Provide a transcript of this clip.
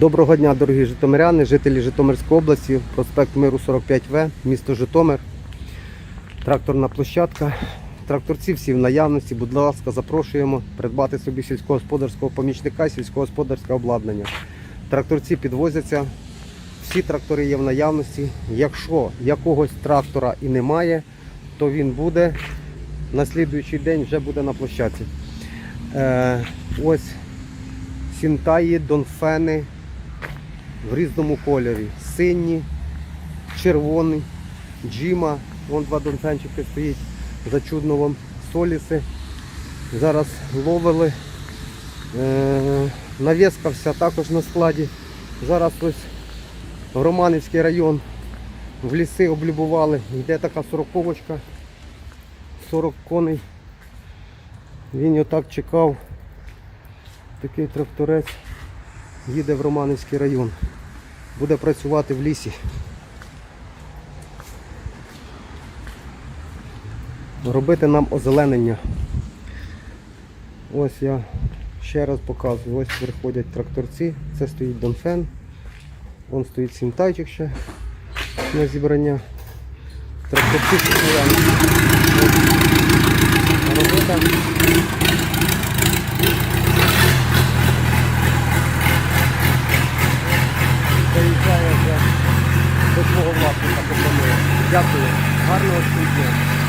Доброго дня, дорогі житомиряни, жителі Житомирської області, проспект Миру 45В, місто Житомир. Тракторна площадка. Тракторці всі в наявності, будь ласка, запрошуємо придбати собі сільськогосподарського помічника, сільськогосподарське обладнання. Тракторці підвозяться, всі трактори є в наявності. Якщо якогось трактора і немає, то він буде на слідуючий день вже буде на площадці. Е, ось сінтаї, донфени в різному кольорі. Сині, червоний, джима, вон два донфенчики стоїть за чудновом, соліси. Зараз ловили. Е, вся також на складі. Зараз ось Романівський район в ліси облюбували. Йде така сороковочка, 40 коней. Він отак чекав. Такий тракторець їде в Романівський район. Буде працювати в лісі. Робити нам озеленення. Ось я ще раз показую. Ось приходять тракторці. Це стоїть Донфен. Вон стоїть сімтайчик ще на зібрання. Тракторці Дякую. Гарного дня.